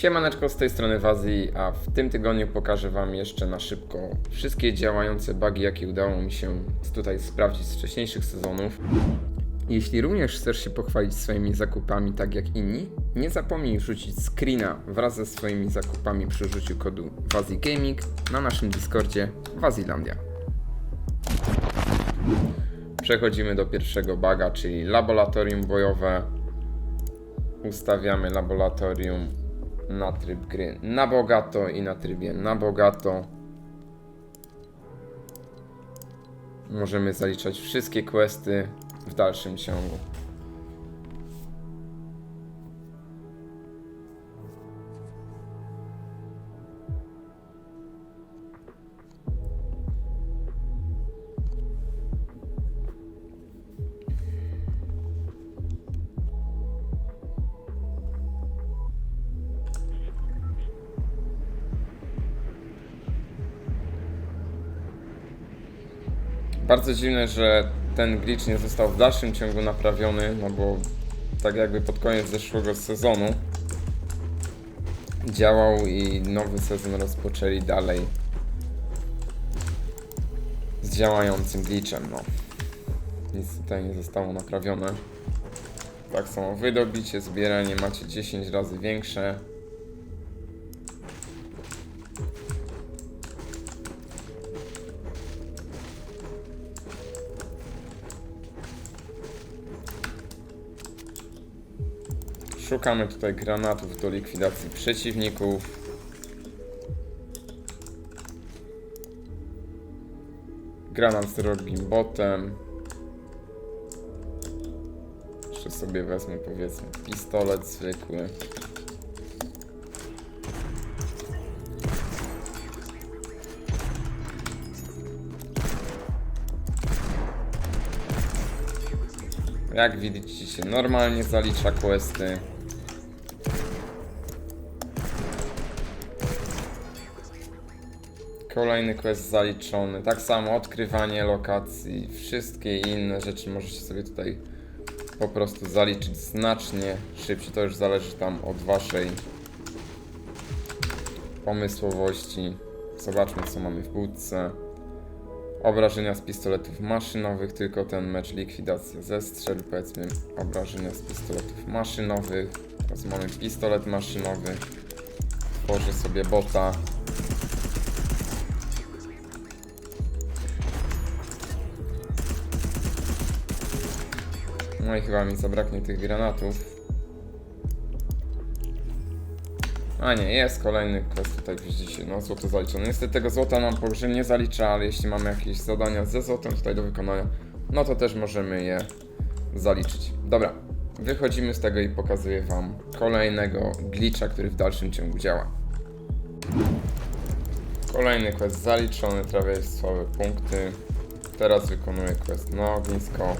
Siemaneczko z tej strony Wazji, a w tym tygodniu pokażę Wam jeszcze na szybko wszystkie działające bugi, jakie udało mi się tutaj sprawdzić z wcześniejszych sezonów. Jeśli również chcesz się pochwalić swoimi zakupami tak jak inni, nie zapomnij rzucić screena wraz ze swoimi zakupami przy użyciu kodu Wazi Gaming na naszym Discordzie Wazilandia. Przechodzimy do pierwszego baga, czyli laboratorium bojowe. Ustawiamy laboratorium na tryb gry na bogato i na trybie na bogato. Możemy zaliczać wszystkie questy w dalszym ciągu. Bardzo dziwne, że ten glitch nie został w dalszym ciągu naprawiony, no bo tak jakby pod koniec zeszłego sezonu działał i nowy sezon rozpoczęli dalej z działającym glitchem, no. Nic tutaj nie zostało naprawione. Tak samo wydobicie, zbieranie macie 10 razy większe. Szukamy tutaj granatów do likwidacji przeciwników. Granat z drogim botem. Jeszcze sobie wezmę powiedzmy pistolet zwykły. Jak widzicie, normalnie zalicza questy. Kolejny quest zaliczony. Tak samo odkrywanie lokacji, wszystkie inne rzeczy możecie sobie tutaj po prostu zaliczyć znacznie szybciej. To już zależy tam od waszej pomysłowości. Zobaczmy co mamy w budce. Obrażenia z pistoletów maszynowych, tylko ten mecz likwidacja ze strzel, powiedzmy obrażenia z pistoletów maszynowych. Teraz mamy pistolet maszynowy. Tworzę sobie bota. No i chyba mi zabraknie tych granatów. A nie, jest kolejny quest tutaj widzicie, no złoto zaliczone. Niestety tego złota nam po grze nie zalicza, ale jeśli mamy jakieś zadania ze złotem tutaj do wykonania, no to też możemy je zaliczyć. Dobra, wychodzimy z tego i pokazuję wam kolejnego glitcha, który w dalszym ciągu działa. Kolejny quest zaliczony, jest słabe punkty. Teraz wykonuję quest na ognisko.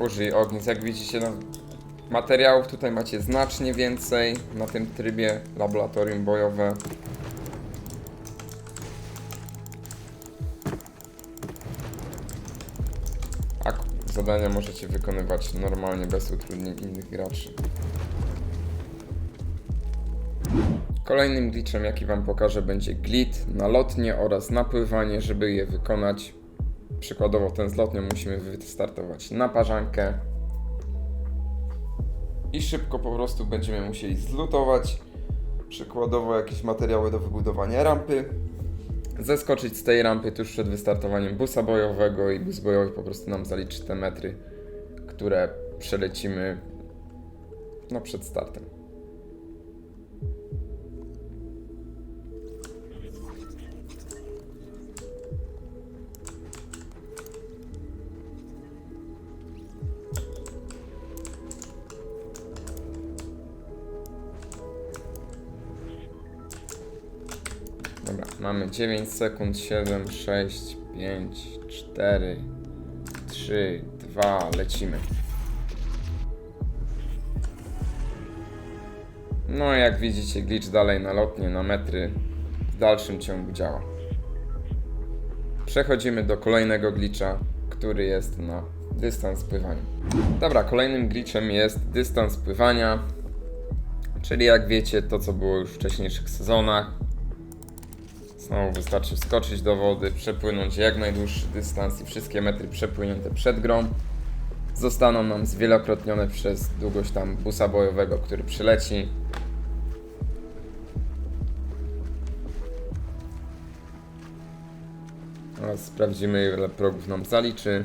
Użyj ognisk. Jak widzicie, no, materiałów tutaj macie znacznie więcej na tym trybie laboratorium bojowe. A zadania możecie wykonywać normalnie bez utrudnień innych graczy. Kolejnym glitchem, jaki Wam pokażę, będzie glit na lotnie oraz napływanie. Żeby je wykonać, Przykładowo ten z lotnią musimy wystartować na parzankę. I szybko po prostu będziemy musieli zlutować. Przykładowo jakieś materiały do wybudowania rampy. Zeskoczyć z tej rampy tuż przed wystartowaniem busa bojowego i bus bojowy po prostu nam zaliczy te metry, które przelecimy no przed startem. Dobra, mamy 9 sekund, 7, 6, 5, 4, 3, 2, lecimy. No jak widzicie, glitch dalej na lotnie, na metry w dalszym ciągu działa. Przechodzimy do kolejnego glitcha, który jest na dystans pływania. Dobra, kolejnym glitchem jest dystans pływania, czyli jak wiecie to co było już w wcześniejszych sezonach. Znowu wystarczy wskoczyć do wody, przepłynąć jak najdłuższy dystans i wszystkie metry przepłynięte przed grą zostaną nam zwielokrotnione przez długość tam busa bojowego, który przyleci. Teraz sprawdzimy ile progów nam zaliczy.